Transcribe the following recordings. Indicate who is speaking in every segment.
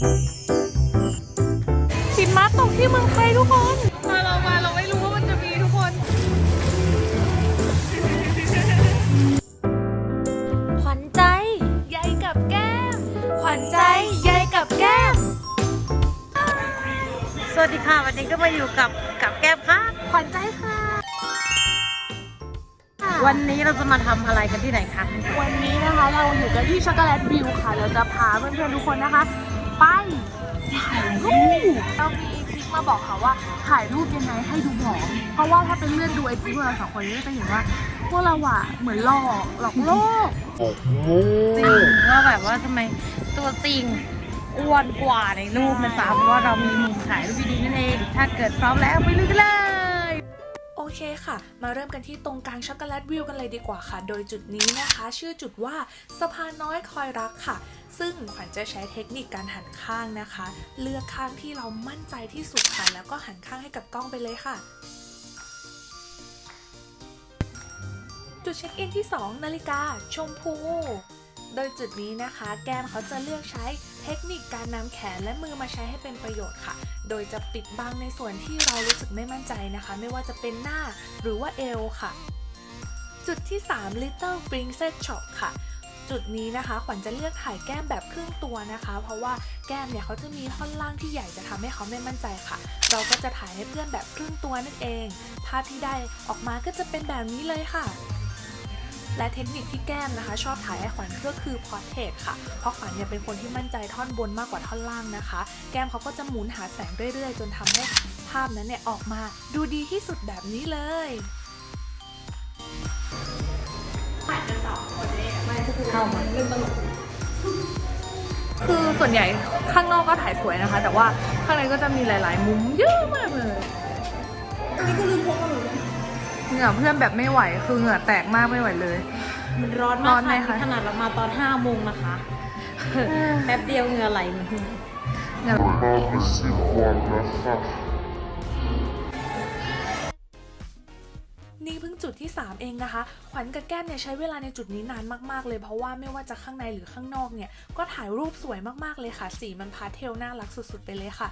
Speaker 1: หิมะตกที่เมืองไทยทุกคน มาเรามาเราไม่รู้ว่ามันจะมีทุกคน
Speaker 2: ขวัญใจยายกับแก้ม ขวัญใจยายกับแก้ม
Speaker 1: สวัสดีค่ะ วันนี้ก็มาอยู่กับกับแก้มค่ะ
Speaker 2: ขวัญใจค่ะ
Speaker 1: วันนี้เราจะมาทำอะไรกันที่ไหนคะ
Speaker 2: วันนี้นะคะเราอยู่กันที่ช็อกโกแลตวิวค่ะ เราจะพาเพื่อนๆทุกคนนะคะ ไปถ่ายรูปเรามีทริคมาบอกค่ะว่าถ่ายรูปยังไงให้ดูหมอเพราะว่าถ้าเป็นเลื่อนดูไอจีพวกเราสองคนก็จะเห็นว่าพวกเราอะเหมือนหลอกหลอกโลก
Speaker 1: จริงว่าแบบว่าทำไมตัวจริงอ้วนกว่าในรูปนะจ๊ะเพราะว่าเรามีมุมถ่ายรูปดีๆนั่นเอง ถ้าเกิดพร้อมแล้วไปลุยกันเลย
Speaker 3: เคค่ะ มาเริ่มกันที่ตรงกลางช็อกโกแลตวิวกันเลยดีกว่าค่ะ โดยจุดนี้นะคะ ชื่อจุดว่าสะพานน้อยคอยรักค่ะ ซึ่งขวัญจะใช้เทคนิคการหันข้างนะคะ เลือกข้างที่เรามั่นใจที่สุดค่ะแล้วก็หันข้างให้กับกล้องไปเลยค่ะจุดเช็คอินที่ 2 นาฬิกาชมพู โดยจุดนี้นะคะแก้มเขาจะเลือกใช้เทคนิคการนำแขนและมือมาใช้ให้เป็นประโยชน์ค่ะ โดยจะปิดบังในส่วนที่เรารู้สึกไม่มั่นใจนะคะ ไม่ว่าจะเป็นหน้าหรือว่าเอวค่ะ จุดที่ 3 Little Princess Shop ค่ะจุดนี้นะคะขวัญจะเลือกถ่ายแก้มแบบครึ่งตัวนะคะ เพราะว่าแก้มเนี่ยเขาจะมีท่อนล่างที่ใหญ่จะทำให้เขาไม่มั่นใจค่ะ เราก็จะถ่ายให้เพื่อนแบบครึ่งตัวนั่นเอง ภาพที่ได้ออกมาก็จะเป็นแบบนี้เลยค่ะ และเทคนิคที่แก้มนะคะ ชอบถ่ายให้ขวัญก็คือพอร์เทรตค่ะ เพราะขวัญเนี่ยเป็นคนที่มั่นใจท่อนบนมากกว่าท่อนล่างนะคะ แก้มเขาก็จะหมุนหาแสงเรื่อยๆ จนทำให้ภาพนั้นเนี่ยออกมาดูดีที่สุดแบบนี้เลย
Speaker 1: เข้ามา
Speaker 2: คือส่วนใหญ่ข้างนอกก็ถ่ายสวยนะคะ แต่ว่าข้างในก็จะมีหลาย ๆ มุมเยอะมากเลย เหงื่อเพื่อนแบบไม่ไหวคือเหงื่อแตกมากไม่ไหวเลย
Speaker 1: มันร้อน
Speaker 2: ร้
Speaker 1: มา
Speaker 2: อกนไหม
Speaker 1: ค่ะ
Speaker 2: คะ
Speaker 1: ขนาดเรามาตอนห้าโมงนะคะแป๊บเดียวเหงื่อไหลเหมือนกัน
Speaker 2: เหงื่อ
Speaker 3: นี่เพิ่งจุดที่ 3 เองนะคะ ขวัญกับแก้มเนี่ยใช้เวลาในจุดนี้นานมากๆเลย เพราะว่าไม่ว่าจะข้างในหรือข้างนอกเนี่ย ก็ถ่ายรูปสวยมากๆเลยค่ะ สีมันพาสเทลน่ารักสุดๆไปเลยค่ะ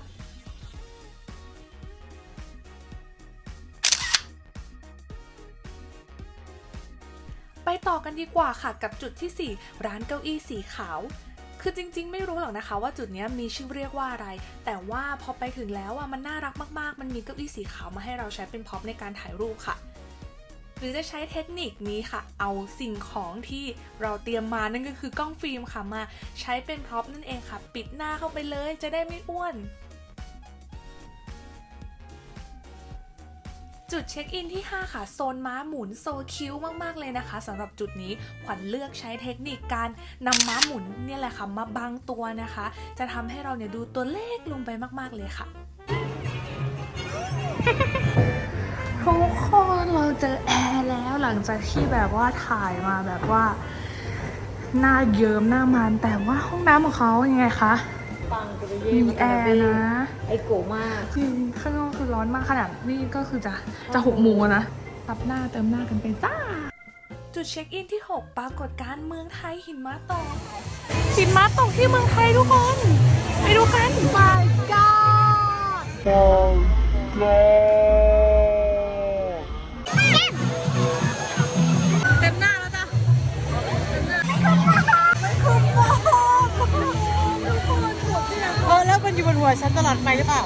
Speaker 3: ต่อกันดีกว่าค่ะกับจุดทีสี่ 4 ร้านเก้าอี้สีขาว คือจริงๆ ไม่รู้หรอกนะคะว่าจุดนี้มีชื่อเรียกว่าอะไร แต่ว่าพอไปถึงแล้วอะมันน่ารักมากๆ มันมีเก้าอี้สีขาวมาให้เราใช้เป็นพ็อปในการถ่ายรูปค่ะหรือจะใช้เทคนิคนี้ค่ะ เอาสิ่งของที่เราเตรียมมานั่นก็คือกล้องฟิล์มค่ะมาใช้เป็นพร็อพนั่นเองค่ะ ปิดหน้าเข้าไปเลยจะได้ไม่อ้วน จุดเช็คอินที่ 5 ค่ะ โซนม้าหมุนโซคิ้วมาก ๆ เลยนะคะสำหรับจุดนี้ขวัญเลือกใช้เทคนิคการนำม้าหมุนเนี่ยแหละค่ะมาบังตัวนะคะ จะทำให้เราเนี่ยดูตัวเล็กลงไปมาก ๆ เลยค่ะ
Speaker 2: ทุกคนเราเจอแอร์แล้วหลังจากที่แบบว่าถ่ายมาแบบว่า หน้าเยิ้มหน้ามันแต่ว่าห้องน้ำของเขายังไงคะ
Speaker 1: ปังกระเย
Speaker 2: มีแอร์นะ
Speaker 1: ไอโกมาก
Speaker 2: จริงข้างนอกคือร้อนมากขนาดนี่ก็คือจะจะหกโมงแล้วนะตับหน้าเติมหน้ากันไปจ้า
Speaker 3: จุดเช็คอินที่ 6 ปรากฏการณ์เมืองไทยหิมะตก
Speaker 2: หิมะตกที่เมืองไทยทุกคน
Speaker 1: ออแล้วมันอยู่บนหัวฉันตลอดไปหรือเปล่า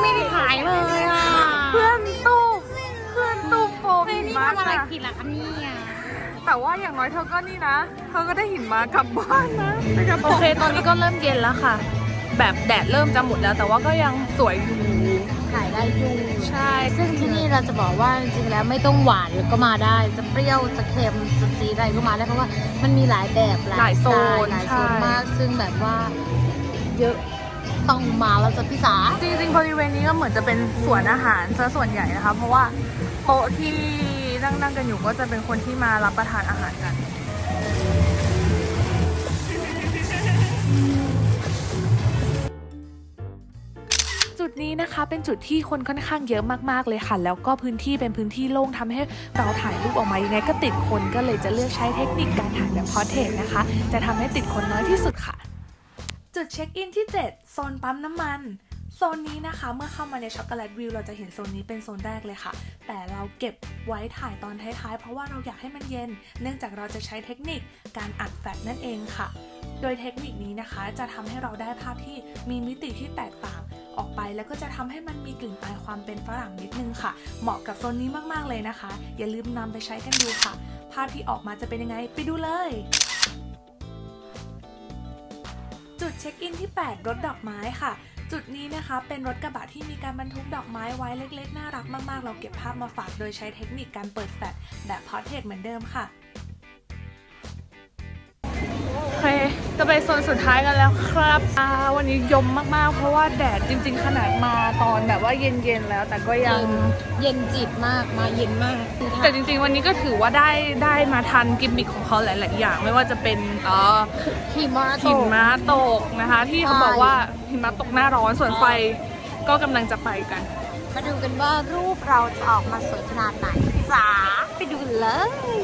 Speaker 1: ไม่ได้ขายเลยอะ
Speaker 2: เพื่อนตู้เพื่อนตู้โฟม
Speaker 1: เฮ้ย
Speaker 2: หิ
Speaker 1: นี่
Speaker 2: มะ
Speaker 1: ทำอะไร
Speaker 2: ค่ะ
Speaker 1: ผิดล่ะคะเนี่ย
Speaker 2: แต่ว่าอย่างน้อยเธอก็นี่นะ เธอก็ได้หินมากลับบ้านนะโอเคตอนนี้ก็เริ่มเย็นแล้วค่ะ แบบแดดเริ่มจะหมดแล้วแต่ว่าก็ยังสวยอยู่
Speaker 4: ขายได้อยู่
Speaker 2: ใช่
Speaker 4: ซึ่งที่นี่เราจะบอกว่าจริงๆแล้วไม่ต้องหวานก็มาได้ จะเปรี้ยว จะเค็ม จะจีดอะไรก็มาได้เพราะว่ามันมีหลายแบบ
Speaker 2: หลายโซน
Speaker 4: สไตล์หลายโซน
Speaker 2: ใช่
Speaker 4: มาก ซึ่งแบบว่าเยอะต้องมาแล้วจะพี่สา
Speaker 2: จริงๆบริเวณนี้ก็เหมือนจะเป็นสวนอาหารซะส่วนใหญ่นะคะ เพราะว่าโต๊ะที่นั่งนั่งๆกันอยู่ก็จะเป็นคนที่มารับประทานอาหารกัน
Speaker 3: จุดนี้นะคะเป็นจุดที่คนค่อนข้างเยอะมากๆเลยค่ะ แล้วก็พื้นที่เป็นพื้นที่โล่งทำให้เราถ่ายรูปออกมายังไงก็ติดคนก็เลยจะเลือกใช้เทคนิคการถ่ายแบบพอเทรตนะคะ จะทำให้ติดคนน้อยที่สุดค่ะ จุดเช็คอินที่ 7 โซนปั๊มน้ำมันโซนนี้นะคะเมื่อเข้ามาในช็อกโกแลตวิวเราจะเห็นโซนนี้เป็นโซนแรกเลยค่ะ แต่เราเก็บไว้ถ่ายตอนท้ายๆ เพราะว่าเราอยากให้มันเย็น เนื่องจากเราจะใช้เทคนิคการอัดแฟลชนั่นเองค่ะ โดยเทคนิคนี้นะคะจะทำให้เราได้ภาพที่มีมิติที่แตกต่าง ออกไป แล้วก็จะทำให้มันมีกลิ่นอายความเป็นฝรั่งนิดนึงค่ะ เหมาะกับโซนนี้มากๆเลยนะคะ อย่าลืมนำไปใช้กันดูค่ะ ภาพที่ออกมาจะเป็นยังไงไปดูเลยจุดเช็คอินที่ 8 รถดอกไม้ค่ะ จุดนี้นะคะเป็นรถกระบะที่มีการบรรทุกดอกไม้ไว้เล็กๆ น่ารักมากๆ เราเก็บภาพมาฝากโดยใช้เทคนิคการเปิดแฟลชแบบพอร์เทรตเหมือนเดิมค่ะ
Speaker 2: เค จะไปโซนสุดท้ายกันแล้วครับอ่าวันนี้ยมมากๆ เพราะว่าแดดจริง ๆ ขนาดมาตอนแบบว่าเย็นๆแล้ว แต่ก็ยัง
Speaker 4: เย็นจิตมากมาเย็นมาก
Speaker 2: แต่จริงๆ วันนี้ก็ถือว่าได้ได้มาทันกิมมิคของเขาหลาย ๆ อย่าง ไม่ว่าจะเป็นเอ่อ
Speaker 4: หิมะต
Speaker 2: หิ
Speaker 4: ก
Speaker 2: มะตกนะคะ ที่เขา
Speaker 4: ใช่
Speaker 2: บอกว่าหิมะตกหน้าร้อนส่วนไฟก็กำลังจะไปกัน
Speaker 4: มาดูกันว่ารูปเราจะออกมาสวยขนาดไหนจ้าไปดูกันเลย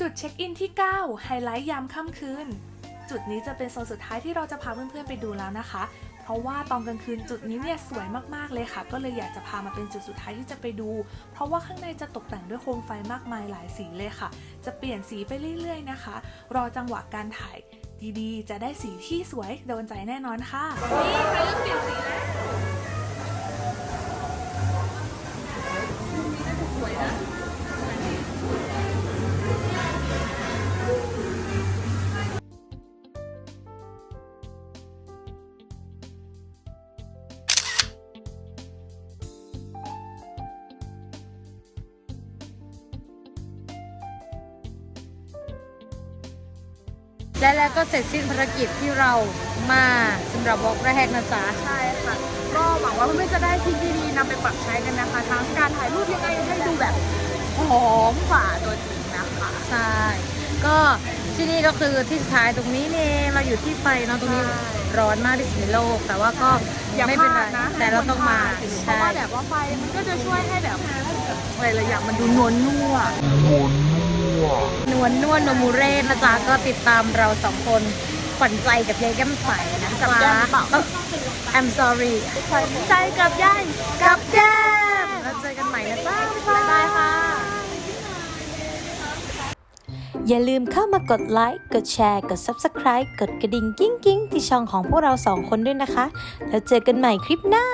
Speaker 3: จุดเช็คอินที่ 9 ไฮไลท์ยามค่ำคืน จุดนี้จะเป็นโซนสุดท้ายที่เราจะพาเพื่อนๆไปดูแล้วนะคะ เพราะว่าตอนกลางคืนจุดนี้เนี่ยสวยมากๆเลยค่ะ ก็เลยอยากจะพามาเป็นจุดสุดท้ายที่จะไปดู เพราะว่าข้างในจะตกแต่งด้วยโคมไฟมากมายหลายสีเลยค่ะ จะเปลี่ยนสีไปเรื่อยๆนะคะ รอจังหวะการถ่ายดีๆ จะได้สีที่สวยโดนใจแน่นอนค่ะ
Speaker 2: นี่ใครเริ่มเปลี่ยนสี
Speaker 4: แล้วะแล้วก็เสร็จสิ้นภารกิจที่เรามาสำหรับบล็อกแรกนะจ๊ะ
Speaker 2: ใช่ค่ะ ก็หวังว่าเพื่อนๆจะได้ทิปดีๆนำไปปรับใช้กันนะคะ ทั้งการถ่ายรูปยังไงให้ดูแบบหอมกว่าตัวจริงนะคะ
Speaker 4: ใช่ ก็ที่นี่ก็คือที่สุดท้ายตรงนี้เนี่ยเราอยู่ที่ไฟเนาะตรงนี้
Speaker 2: ใช่
Speaker 4: ร้อนมากที่สุดในโลก แต่ว่าก็
Speaker 2: อย่า
Speaker 4: ไม่
Speaker 2: พ
Speaker 4: เป็น
Speaker 2: ลา
Speaker 4: ไร
Speaker 2: ดนะ
Speaker 4: แต่เราต้องมา
Speaker 2: เพ
Speaker 4: ใช่
Speaker 2: ราะว่าแบบว่าไฟมันก็จะช่วยให้แบบอะไรหลายอย่างมันดูนวลนัว
Speaker 4: นวลนวลโนมูเรศนะจ๊ะก็ติดตามเราสองคนขวัญใจกับยายแก้มใสนะ
Speaker 2: กับ
Speaker 4: จ๊ะ
Speaker 2: แก้มเปลา
Speaker 4: I'm sorry
Speaker 2: ขวัญใจกับยาย
Speaker 4: กับแก้มแล้วเจอกันใหม่นะจ๊ะบ๊ายบายค่ะ
Speaker 5: อย่าลืมเข้ามากดไลค์กดแชร์กด Subscribe กดกระดิ่งกิ้งกิ้งที่ช่องของพวกเราสองคนด้วยนะคะ แล้วเจอกันใหม่คลิปหน้า